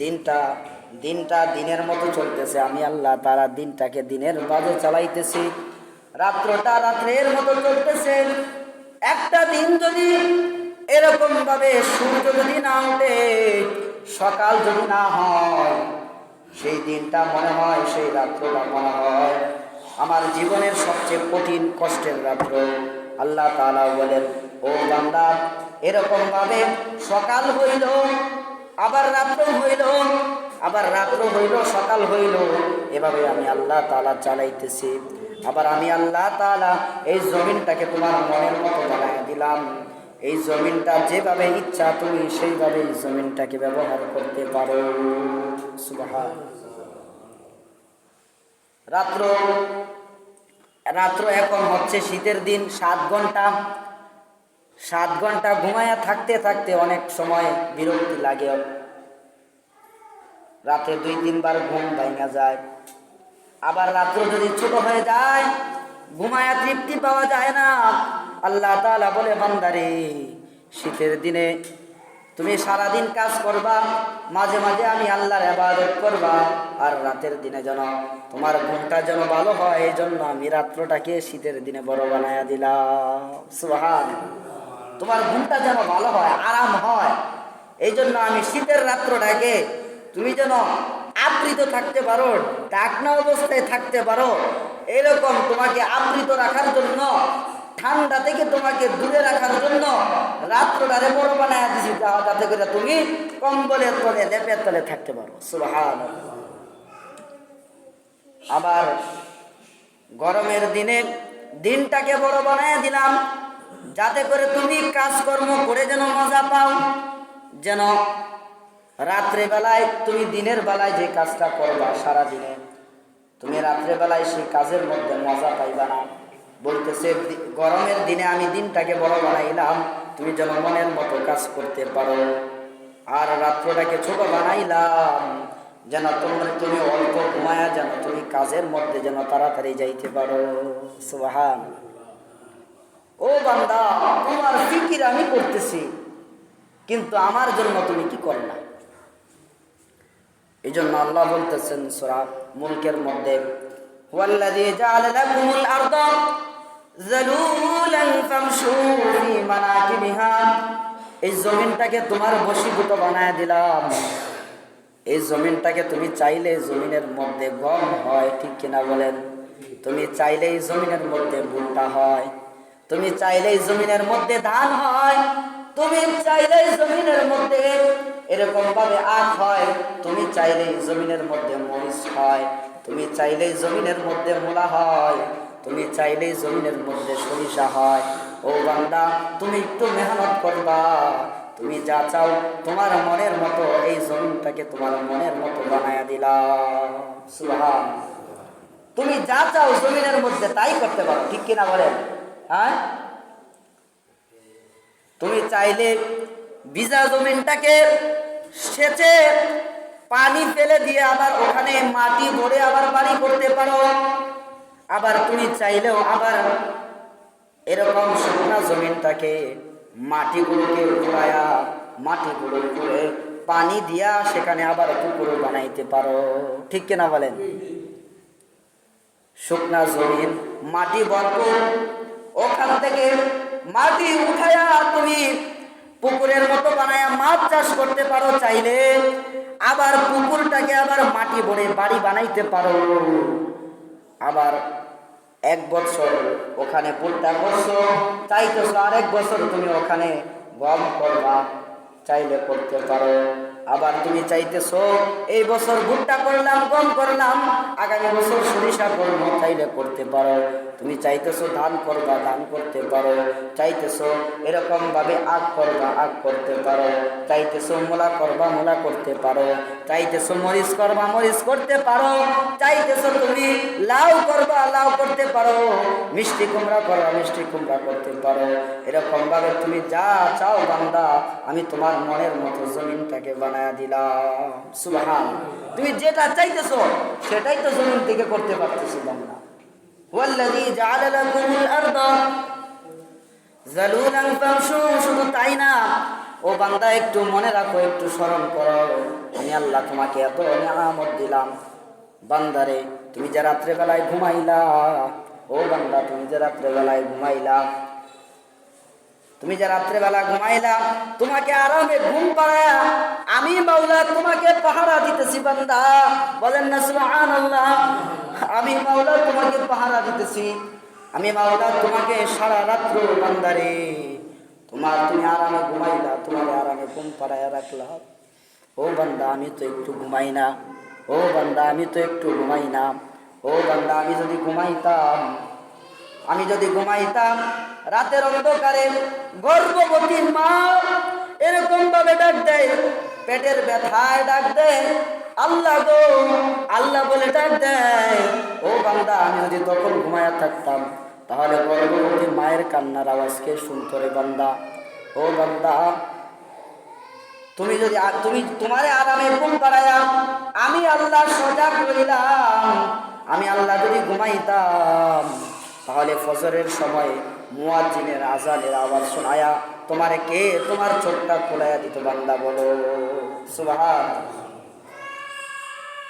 দিনটা দিনটা দিনের মতো চলতেছে। আমি আল্লাহ তারা দিনটাকে দিনের বাজে চালাইতেছি। রাত্রটা রাত্রের মতো চলতেছে। একটা দিন যদি এরকম ভাবে সূর্য যদি না ওঠে, সকাল যদি না হয়, সেই দিনটা মনে হয়, সেই রাত্রটা মনে হয় আমার জীবনের সবচেয়ে কঠিন কষ্টের রাত্র। আল্লাহ তাআলা বলেন, ও বান্দা এরকম ভাবে সকাল হইল আবার রাত্র হইল, আবার রাত্র হইল, সকাল হইল। এভাবে আমি আল্লাহ তাআলা চালাইতেছি। আবার আমি আল্লাহ তাআলা এই জমিনটাকে তোমার মনের মতো বানায় দিলাম। এই জমিনটা যেভাবে ইচ্ছা তুমি সেইভাবে এই জমিনটাকে ব্যবহার করতে পারো। রাত্র রাত্র এখন হচ্ছে শীতের দিন, সাত ঘণ্টা। সাত ঘণ্টা ঘুমায়া থাকতে থাকতে অনেক সময় বিরক্তি লাগে। রাতে দুই, তিনবার ঘুম ভাঙা যায়। আবার রাত্র যদি ছোট হয়ে যায়, ঘুমায়া তৃপ্তি পাওয়া যায় না। আল্লাহ তাআলা বলে, বান্দারে, শীতের দিনে তুমি সারাদিন কাজ করবা, মাঝে মাঝে আমি আল্লাহর আবাদত করবা, আর রাতের দিনে যেন তোমার ঘুমটা যেন ভালো হয় এই জন্য আমি রাত্রটাকে শীতের দিনে বড় বানায়া দিলাম। সুহান তোমার ঘুমটা যেন ভালো হয়, আরাম হয়। এই জন্য আমি শীতের রাত্রটাকে তুমি যেন আবৃত থাকতে পারো, ডাকনা অবস্থায় থাকতে পারো। এরকম তোমাকে আবৃত রাখার জন্য, ঠান্ডা থেকে তোমাকে দূরে রাখার জন্য রাত্রটারে বড় বানায় দিছি যাতে করে তুমি কম্বলের তলে, লেপের তলে থাকতে পারো। আবার গরমের দিনে দিনটাকে বড় বানায় দিলাম। যাতে করে তুমি কাজকর্ম করে যেন মজা পাও, যেন রাত্রে বেলায় তুমি দিনের বেলায় যে কাজটা করবা সারা দিনে তুমি রাত্রে বেলায় সেই কাজের মধ্যে মজা পাইবা না। বলতেছে গরমের দিনে আমি দিনটাকে বড় বানাইলাম, তুমি যেন মনের মতো কাজ করতে পারো। আর রাত্রটাকে ছোট বানাইলাম, যেন তোমরা তুমি অল্প ঘুমায়া যেন তুমি কাজের মধ্যে যেন তাড়াতাড়ি যাইতে পারো। সুবাহান ও বান্দা, তোমার ফিকির আমি করতেছি। কিন্তু আমার জন্য তুমি কি কর না এই জন্য আল্লাহ বলতেছেন সুরা মুলকের মধ্যে এই জমিনটাকে তোমার বশীভূত বানায় দিলাম। এই জমিনটাকে তুমি চাইলে জমিনের মধ্যে গম হয়, ঠিক কিনা বলেন? তুমি চাইলে এই জমিনের মধ্যে ভুট্টা হয় তুমি চাইলে এই জমিনের মধ্যে ধান হয়, তুমি চাইলে এই জমিনের মধ্যে এরকম ভাবে আখ হয়, তুমি চাইলে এই জমিনের মধ্যে মরিচ হয়, তুমি চাইলে এই জমিনের মধ্যে মূলা হয়, তুমি চাইলেই জমিনের মধ্যে সরিষা হয়। ও বান্দা, তুমি একটু মেহনত করবা, তুমি যা চাও তোমার মনের মতো এই জমিনটাকে তোমার মনের মতো বানায়া দিলাম তুমি যা চাও জমিনের মধ্যে তাই করতে পারো, ঠিক কিনা বলেন? হ্যাঁ তুমি চাইলে ভিজা জমিনটাকে সেচে পানি ফেলে দিয়ে আবার ওখানে মাটি ভরে আবার বাড়ি করতে পারো। আবার তুমি চাইলেও আবার এরকম শুকনা জমিনটাকে মাটিগুলোকে ঘুরায়া মাটিগুলো ঘুরে পানি দিয়া সেখানে আবার পুকুর বানাইতে পারো। ঠিক কিনা বলেন? শুকনা জমিন, মাটি ভরপুর। ওখান থেকে মাটি উঠায়া তুমি পুকুরের মতো বানায়া মাছ চাষ করতে পারো চাইলে। আবার পুকুরটাকে আবার মাটি ভরে বাড়ি বানাইতে পারো। আবার এক বছর ওখানে ভুট্টা করছ চাইতেছো আর এক বছর তুমি ওখানে গম করবা, চাইলে করতে পারো। আবার তুমি চাইতেছো, এই বছর ভুট্টা করলাম, গম করলাম, আগামী বছর সরিষা করব চাইলে করতে পারো। তুমি চাইতেছো ধান করবা, ধান করতে পারো। চাইতেছো এরকম ভাবে আখ করবা, আখ করতে পারো। চাইতেছো মোলা করবা, মূলা করতে পারো। চাইতেছো মরিচ করবা, মরিচ করতে পারো। চাইতেছো তুমি লাউ করবা, লাউ করতে পারো। মিষ্টি কুমড়া করবা, মিষ্টি কুমড়া করতে পারো। এরকম ভাবে তুমি যা চাও বান্দা, আমি তোমার মনের মতো জমিনটাকে বানায় দিলাম। সুবহান। তুমি যেটা চাইতেছো, সেটাই তো জমিন থেকে করতে পারতেছো তাই না, ও বান্দা, একটু মনে রাখো, একটু স্মরণ করো। আমি দিলাম। বান্দারে, তুমি যে রাত্রেবেলায় ঘুমাইলা, ও বান্দা, তুমি যে রাত্রেবেলায় ঘুমাইলা তুমি যে রাত্রেবেলা ঘুমাইলা, তোমাকে আরামে ঘুম পাড়ায়া আমি মাওলা তোমাকে পাহারা দিতেছি বান্দা। বলেন না, সুবহানাল্লাহ। আমি মাওলা তোমাকে পাহারা দিতেছি। আমি মাওলা তোমাকে সারা রাত্র বান্দারে তোমার তুমি আরামে ঘুমাইলা তোমার আরামে ঘুম পাড়ায়া রাখলাম ও বান্দা, আমি তো একটু ঘুমাই না। ও বান্দা, আমি তো একটু ঘুমাই না। ও বান্দা, আমি যদি ঘুমাইতাম আমি যদি ঘুমাইতাম, রাতের অন্ধকারে গর্ভবতী মা এরকম ভাবে ডাক দেয়, পেটের ব্যথায় ডাক দেয়, আল্লাহ গো, আল্লাহ বলে ডাক দেয়, ও বান্দা, আমি যদি তখন ঘুমায়া থাকতাম, তাহলে গর্ভবতী মায়ের কান্নার আওয়াজকে শুনতো রে বান্দা? ও বান্দা, তুমি যদি তুমি তোমারে আরামে ঘুম পাড়ায়া আমি আল্লাহ সজাগ করিলাম আমি আল্লাহ যদি ঘুমাইতাম তাহলে ফজরের সময় মুয়াজ্জিনের আজানের আওয়াজ শোনায়া, তোমারে কে তোমার চোখটা খোলাইয়া দিত বান্দা বলো?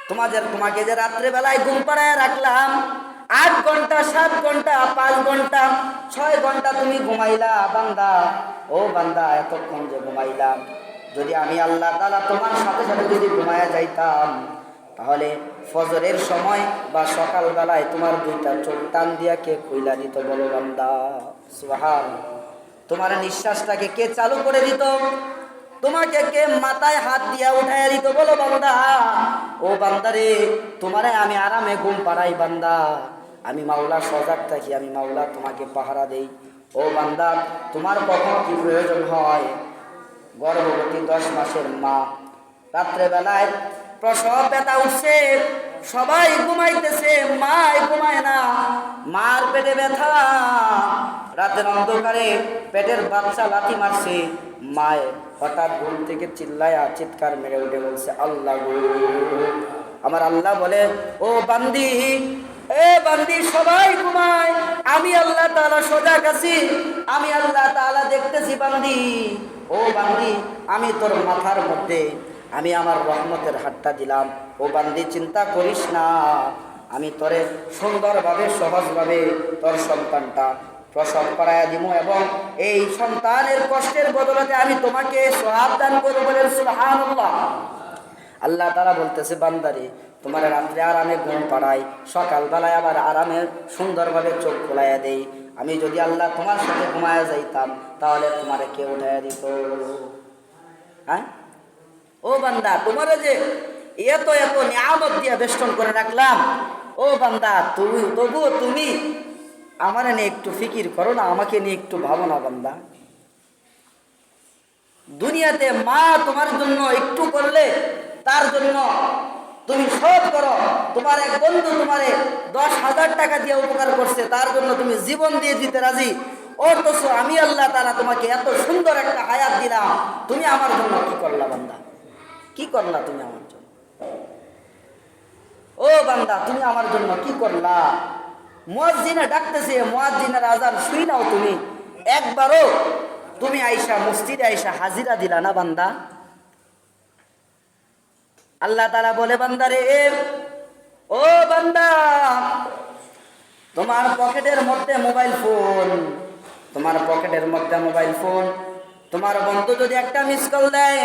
তোমাদের তোমাকে যে রাত্রেবেলায় ঘুম পাড়ায় রাখলাম, আট ঘণ্টা, সাত ঘণ্টা, পাঁচ ঘণ্টা, ছয় ঘণ্টা তুমি ঘুমাইলা, বান্দা। ও বান্দা, এতক্ষণ যে ঘুমাইলাম, যদি আমি আল্লাহ তালা তোমার সাথে সাথে যদি ঘুমায়া যাইতাম, তাহলে ফজরের সময় বা সকালবেলায় তোমার দুইটা চোখ টান দিয়া কে খুইলা দিত বলো বান্দা? তোমার নিঃশ্বাসটাকে কে চালু করে দিত? তোমাকে কে মাথায় হাত দিয়া উঠাইয়া দিত বলো বান্দা? ও বান্দারে তোমারে আমি আরামে ঘুম পাড়াই বান্দা। আমি মাওলা, সজাগ থাকি, আমি মাওলা তোমাকে পাহারা দেই। ও বান্দা, তোমার কখন কি প্রয়োজন হয়? গর্ভবতী দশ মাসের মা। রাত্রেবেলায় প্রসব ব্যথা উঠছে, সবাই ঘুমাইতেছে মা ঘুমায় না। মার পেটে ব্যথা। রাতের অন্ধকারে পেটের বাচ্চা লাথি মারছে। মায়ে হঠাৎ ঘুম থেকে চিল্লায়া চিৎকার মেরে উঠে বলছে, আল্লাহ আমার আল্লাহ বলে, ও বান্দি, এ বান্দি, সবাই ঘুমায়। আমি আল্লাহ তালা সোজা আছি আমি আল্লাহ তাআলা দেখতেছি বান্দি। ও বান্দি, আমি তোর মাথার মধ্যে আমি আমার রহমতের হাতটা দিলাম। ও বান্দি, চিন্তা করিস না। আমি তোরে সুন্দরভাবে, সহজভাবে তোর সন্তানটা প্রসব করাইয়া দিব এবং এই সন্তানের কষ্টের বদলতে আমি তোমাকে সহাব দান করব বলেন সুবহানাল্লাহ। আল্লাহ তারা বলতেছে, বান্দারে, তোমার রাত্রে আরামে ঘুম পাড়াই, সকালবেলায় আবার আরামে সুন্দরভাবে চোখ খোলাইয়া দেই। আমি যদি আল্লাহ তোমার সাথে ঘুমায়া যাইতাম, তাহলে তোমারে কে উঠাইয়া দিত? হ্যাঁ? ও বান্দা, তোমার যে এত এত নিয়ামত দিয়ে বেষ্টন করে রাখলাম, ও বান্দা তুমি তবুও তুমি আমার নিয়ে একটু ফিকির করো না, আমাকে নিয়ে একটু ভাবো না বান্দা। দুনিয়াতে মা তোমার জন্য একটু করলে তার জন্য তুমি সব করো। তোমার এক বন্ধু তোমারে দশ হাজার টাকা দিয়ে উপকার করছে, তার জন্য তুমি জীবন দিয়ে দিতে রাজি। অথচ আমি আল্লাহ তারা তোমাকে এত সুন্দর একটা হায়াত দিলাম, তুমি আমার জন্য কি করলা বান্দা? কি করলা তুমি আমার জন্য? ও বান্দা, তুমি আমার জন্য কি করলা? মুয়াজ্জিনে ডাকতেছে মুয়াজ্জিনের আজান শুই নাও তুমি। একবারও তুমি আইসা মসজিদে আইসা হাজিরা দিলা না বান্দা? আল্লাহ তারা বলে বান্দারে ও বান্দা, তোমার পকেটের মধ্যে মোবাইল ফোন, তোমার পকেটের মধ্যে মোবাইল ফোন, তোমার বন্ধু যদি একটা মিস কল দেয়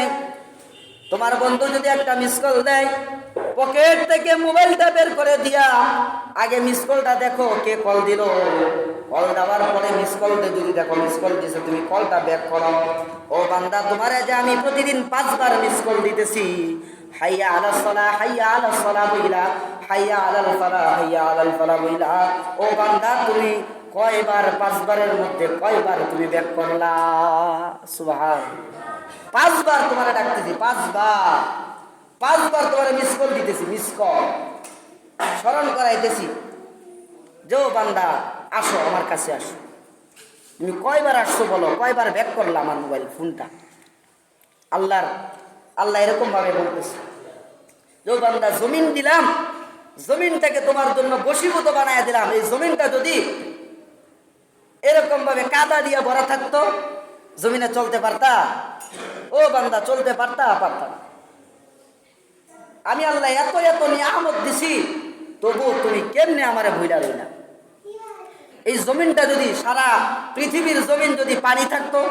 তোমার বন্ধু যদি একটা মিস কল দেয় পকেট থেকে মোবাইলটা বের করে দিয়া, আগে মিস কলটা দেখো, কে কল দিল। কল দেওয়ার পরে মিস কল যদি দেখো মিস কল দিছে, তুমি কলটা ব্যাক করো। ও বান্দা, তোমারে যে আমি প্রতিদিন পাঁচবার মিস কল দিতেছি, হাইয়া আলা হাইয়া আলা বইলা, হাইয়া আলাল ফালা, হাইয়া আলাল ফালা বইলা। ও বান্দা, তুমি কয়বার, পাঁচবারের মধ্যে কয়বার তুমি ব্যাক করলা? সুবহান। পাঁচবার তোমার ডাকতেছি, পাঁচবার। পাঁচবার তোমার মিস কল দিতেছি মিস কল স্মরণ করাইতেছি, যে বান্দা, আসো আমার কাছে আসো। তুমি কয়বার আসছো বলো? কয়বার ব্যাক করলা আমার মোবাইল ফোনটা? আল্লাহর, আল্লাহ এরকম ভাবে বলতেছে, যে বান্দা, জমিন দিলাম, জমিনটাকে তোমার জন্য বসীভূত বানায় দিলাম। এই জমিনটা যদি এরকম ভাবে কাদা দিয়া ভরা থাকতো, জমিনে চলতে পারতা? ও বান্দা, চলতে পারতা? পারতা না। আমি আল্লাহ এত এত নিয়ামত দিছি তবু তুমি কেমনে আমারে ভুইলা রইলা? এই জমিনটা যদি, সারা পৃথিবীর জমিন যদি পানি থাকতো,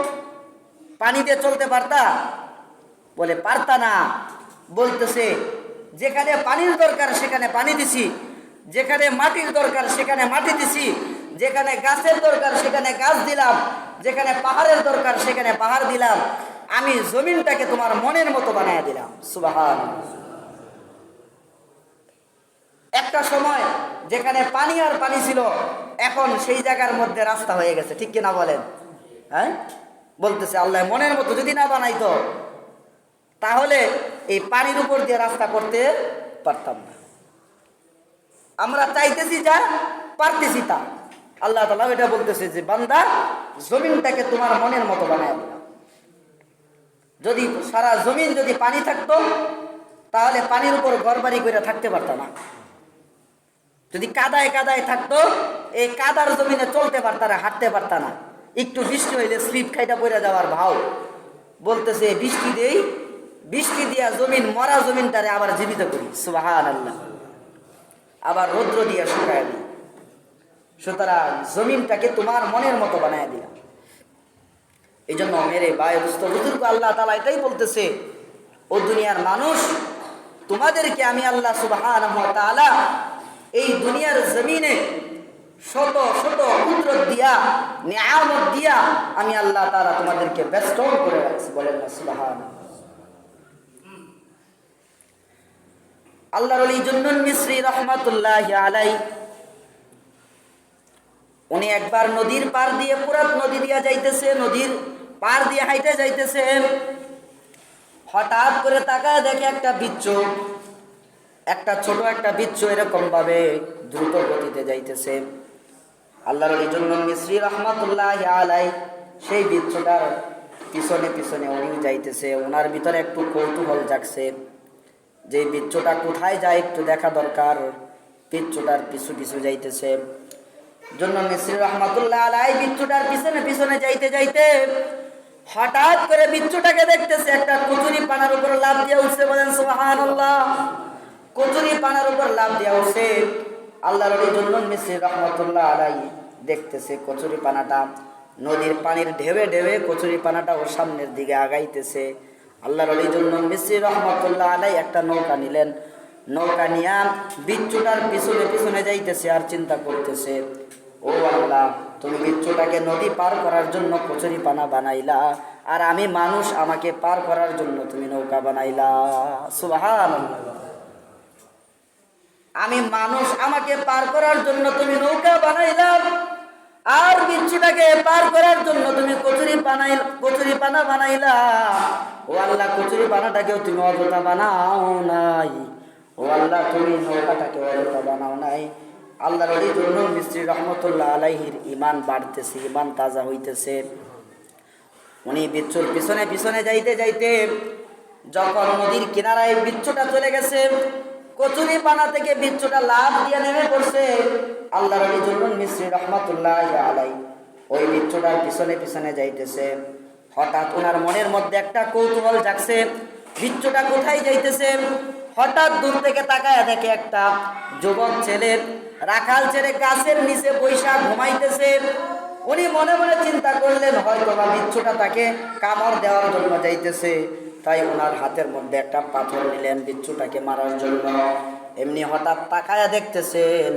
পানি দিয়ে চলতে পারতা? বলে, পারতা না। বলতেছে, যেখানে পানির দরকার, সেখানে পানি দিছি। যেখানে মাটির দরকার, সেখানে মাটি দিছি। যেখানে গাছের দরকার, সেখানে গাছ দিলাম। যেখানে পাহাড়ের দরকার, সেখানে পাহাড় দিলাম। আমি জমিনটাকে তোমার মনের মতো বানিয়ে দিলাম। সুবাহান একটা সময় যেখানে পানি আর পানি ছিল, এখন সেই জায়গার মধ্যে রাস্তা হয়ে গেছে। ঠিক কিনা বলেন? হ্যাঁ? বলতেছে, আল্লাহ মনের মতো যদি না বানাইতো, তাহলে এই পানির উপর দিয়ে রাস্তা করতে পারতাম না। আমরা চাইতেছি যা, পারতেছি তা। আল্লাহ তালা এটা বলতেছে যে, বান্দা, জমিনটাকে তোমার মনের মতো বানায় যদি সারা জমিন যদি পানি থাকতো, তাহলে পানির উপর ঘর বাড়ি করে থাকতে পারতাম না। যদি কাদায় কাদায় থাকতো, এই কাদার জমিনে চলতে পারতা না, হাঁটতে পারতা না। একটু বৃষ্টি হইলে স্লিপ খাইটা পড়ে যাওয়ার ভাও। বলতেছে, বৃষ্টি দেই, বৃষ্টি দিয়া জমিন, মরা জমিনটারে আবার জীবিত করি। সুবাহান আল্লাহ আবার রৌদ্র দিয়া শুকায় দিই। সুতরাং জমিনটাকে তোমার মনের মতো বানায় দিলাম। এই জন্য মেরে বায়ু বুজুর্গ, আল্লাহ তালা এটাই বলতেছে, ও দুনিয়ার মানুষ, তোমাদেরকে আমি আল্লাহ তাআলা এই দুনিয়ার জমিনে শত শত কুদরত দিয়া, নিয়ামত দিয়া আমি আল্লাহ তাআলা তোমাদেরকে বেষ্টন করে রাখছি। বলেন না সুবাহান আল্লাহর জন্নুন মিশ্রি রহমাতুল্লাহ আলাই উনি একবার নদীর পার দিয়ে পুরাত নদী দিয়া যাইতেছে, নদীর পার দিয়ে হাইটে যাইতেছে। হঠাৎ করে তাকা দেখে একটা বিচ্ছু একটা ছোট একটা বিচ্ছু এরকম ভাবে দ্রুত গতিতে যাইতেছে। আল্লাহর জন্য মিশ্রি রহমাতুল্লাহ আলাই সেই বিচ্ছুটার পিছনে পিছনে উনিও যাইতেছে। ওনার ভিতরে একটু কৌতূহল জাগছে যে বিচ্ছুটা কোথায় যায় একটু দেখা দরকার। বিচ্ছুটার পিছু পিছু যাইতেছে। জন্য মিশ্রি রহমাতুল্লাহ আলাই বিচ্ছুটার পিছনে পিছনে যাইতে যাইতে হঠাৎ করে বিচ্ছুটাকে দেখতেছে, একটা কচুরি পানার উপর লাভ দিয়ে উঠছে বলেন সোহান কচুরি পানার উপর লাভ দিয়ে উঠছে। আল্লাহ রলির জন্য মিশ্রি রহমতুল্লাহ আলাই দেখতেছে কচুরি পানাটা। নদীর পানির ঢেবে ঢেবে কচুরি পানাটা ওর সামনের দিকে আগাইতেছে। আল্লাহ রলির জন্য মিশ্রি রহমতুল্লাহ আলাই একটা নৌকা নিলেন। নৌকা নিয়া বিচ্ছুটার পিছনে পিছনে যাইতেছে আর চিন্তা করতেছে, ও আল্লাহ, তুমি বিচ্ছুটাকে নদী পার করার জন্য কচুরি পানা বানাইলা, আর আমি মানুষ আমাকে পার করার জন্য তুমি নৌকা বানাইলা। সুবাহান আমি মানুষ আমাকে পার করার জন্য তুমি নৌকা বানাইলাম আর বিচ্ছুটাকে পার করার জন্য তুমি কচুরি বানাই কচুরি পানা বানাইলা। ও আল্লাহ কচুরি পানাটাকেও তুমি অযথা বানাও নাই। ও আল্লাহ তুমি নৌকাটাকে অযথা বানাও নাই। আল্লাহর এই জন্য মিস্ত্রি রহমতুল্লাহ আলাইহির ইমান বাড়তেছে ইমান তাজা হইতেছে। উনি বিচ্ছুর পিছনে পিছনে যাইতে যাইতে যখন নদীর কিনারায় বিচ্ছুটা চলে গেছে, কচুরি পানা থেকে বিচ্ছুটা লাভ দিয়ে নেমে পড়ছে। আল্লাহর এই জন্য মিস্ত্রি রহমতুল্লাহ আলাই ওই বিচ্ছুটার পিছনে পিছনে যাইতেছে। হঠাৎ ওনার মনের মধ্যে একটা কৌতূহল জাগছে, বিচ্ছুটা কোথায় যাইতেছে? হঠাৎ দূর থেকে তাকায় দেখে একটা যুবক ছেলে, রাখাল ছেড়ে গাছের নিচে বৈশা ঘুমাইতেছে। উনি মনে মনে চিন্তা করলেন হয়তো বা বিচ্ছুটা তাকে কামড় দেওয়ার জন্য যাইতেছে। তাই ওনার হাতের মধ্যে একটা পাথর নিলেন বিচ্ছুটাকে মারার জন্য। এমনি হঠাৎ তাকায়া দেখতেছেন,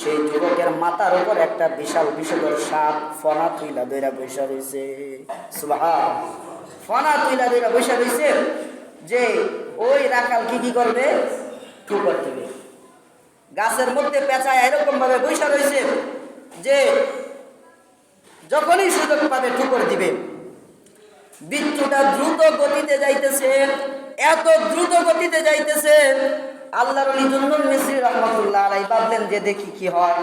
সেই যুবকের মাথার উপর একটা বিশাল বিষধর সাপ ফনা তুইলা দইরা বৈশা রয়েছে ফনা তুইলা দইরা বৈশা রয়েছে যে ওই রাখাল কি কি করবে? ঠুকর দিবে গাছের মধ্যে পেঁচায় এরকম ভাবে বৈশা রয়েছে যে যখনই সুযোগ পাবে ঠুকর দিবে। বিচ্ছুটা দ্রুত গতিতে যাইতেছে, এত দ্রুত গতিতে যাইতেছে, আল্লাহর জন্য মিশ্রি রহমতুল্লাহ আলাই ভাবলেন যে দেখি কি হয়।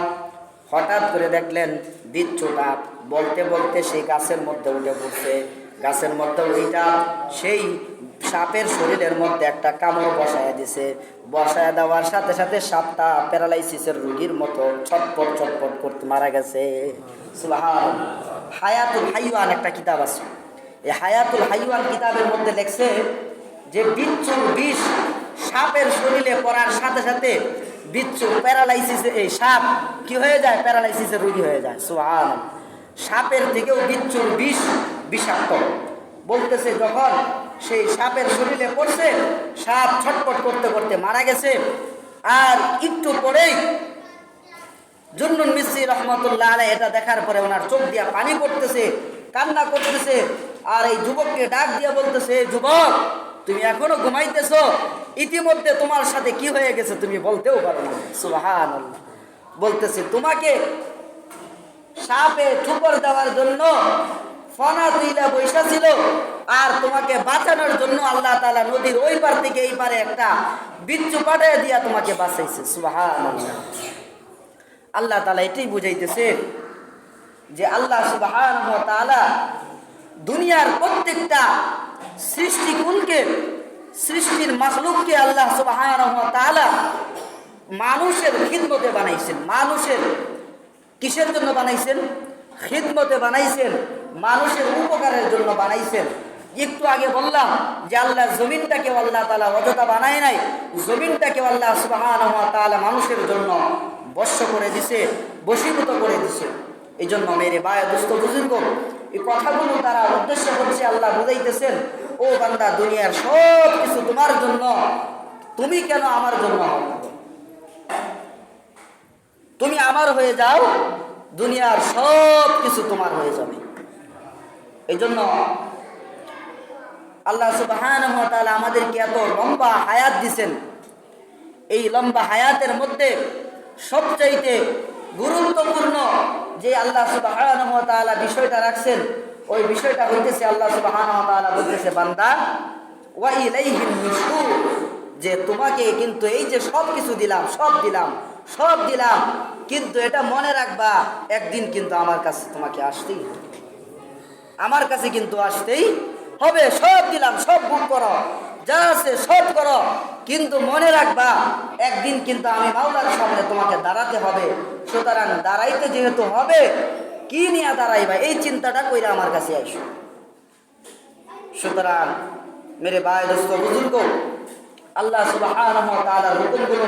হঠাৎ করে দেখলেন বিচ্ছুটা বলতে বলতে সেই গাছের মধ্যে উঠে পড়ছে। গাছের মধ্যে ওইটা সেই সাপের শরীরের মধ্যে একটা কামড় বসায় দিছে। বসায় দেওয়ার সাথে সাথে সাপটা প্যারালাইসিসের রোগীর মতো ছটপট ছটপট করতে মারা গেছে। হায়াতুল হাইওয়ান একটা কিতাব আছে। এই হায়াতুল হাইওয়ান কিতাবের মধ্যে লেখছে যে বিচ্ছুর বিষ সাপের শরীরে পড়ার সাথে সাথে বিচ্ছু প্যারালাইসিস এই সাপ কি হয়ে যায়? প্যারালাইসিসের রুগী হয়ে যায়। সুহান সাপের থেকেও বিচ্ছুর বিষ বিষাক্ত। বলতেছে যখন সেই সাপের শরীরে পড়ছে, সাপ ছটপট করতে করতে মারা গেছে। আর একটু পরেই জুন্নুন মিস্ত্রি রহমতুল্লাহ আলাই এটা দেখার পরে ওনার চোখ দিয়া পানি পড়তেছে, কান্না করতেছে, আর এই যুবককে ডাক দিয়া বলতেছে, যুবক, তুমি এখনও ঘুমাইতেছ? ইতিমধ্যে তোমার সাথে কি হয়ে গেছে তুমি বলতেও পারো না। সুবাহান বলতেছে, তোমাকে সাপে ঠুকর দেওয়ার জন্য ফনা তুইলা বৈশা ছিল। আর তোমাকে বাঁচানোর জন্য আল্লাহ তাআলা নদীর ওই পার থেকে এই পারে একটা বিচ্ছু পাঠায় দিয়া তোমাকে বাঁচাইছে। সুবাহান আল্লাহ তালা এটাই বুঝাইতেছে যে আল্লাহ সুবহানাহু ওয়া তাআলা দুনিয়ার প্রত্যেকটা সৃষ্টিকুলকে সৃষ্টির মাখলুককে আল্লাহ সুবহানাহু ওয়া তাআলা মানুষের খিদমতে বানাইছেন। মানুষের কিসের জন্য বানাইছেন? খিদমতে বানাইছেন মানুষের উপকারের জন্য বানাইছেন। একটু আগে বললাম যে আল্লাহ জমিনটাকে আল্লাহ তালা অযথা বানায় নাই, জমিনটাকে আল্লাহ সুবহানাহু ওয়া তাআলা মানুষের জন্য বর্ষ করে দিছে, বশীভূত করে দিছে। এই জন্য মেরে বায় দুস্থ বুজুর্গ, এই কথাগুলো তারা উদ্দেশ্য করছে, আল্লাহ বুঝাইতেছেন, ও বান্দা, দুনিয়ার সব কিছু তোমার জন্য, তুমি কেন আমার জন্য তুমি আমার হয়ে যাও, দুনিয়ার সব কিছু তোমার হয়ে যাবে। এই জন্য আল্লাহ তাআলা আমাদেরকে এত লম্বা হায়াত দিছেন এই লম্বা হায়াতের মধ্যে সবচাইতে গুরুত্বপূর্ণ যে আল্লাহ তাআলা বিষয়টা রাখছেন, ওই বিষয়টা হইতেছে আল্লাহ সুবহানাহু ওয়া বলতেছে, বান্দা যে তোমাকে কিন্তু এই যে সব কিছু দিলাম, সব দিলাম সব দিলাম, কিন্তু এটা মনে রাখবা, একদিন কিন্তু আমার কাছে তোমাকে আসতেই হবে। আমার কাছে কিন্তু আসতেই হবে। সব দিলাম, সব বুক করো। যা আছে সব করো। কিন্তু মনে রাখবা, একদিন কিন্তু আমি মাওলার সামনে তোমাকে দাঁড়াতে হবে। সুতরাং দাঁড়াইতে যেহেতু হবে, কি নিয়ে দাঁড়াইবা? এই চিন্তাটা কইরা আমার কাছে আইসো। সুতরাং, মেরে ভাই, দোস্ত, বুজুর্গ, আল্লাহ তাআলার হুকুমগুলো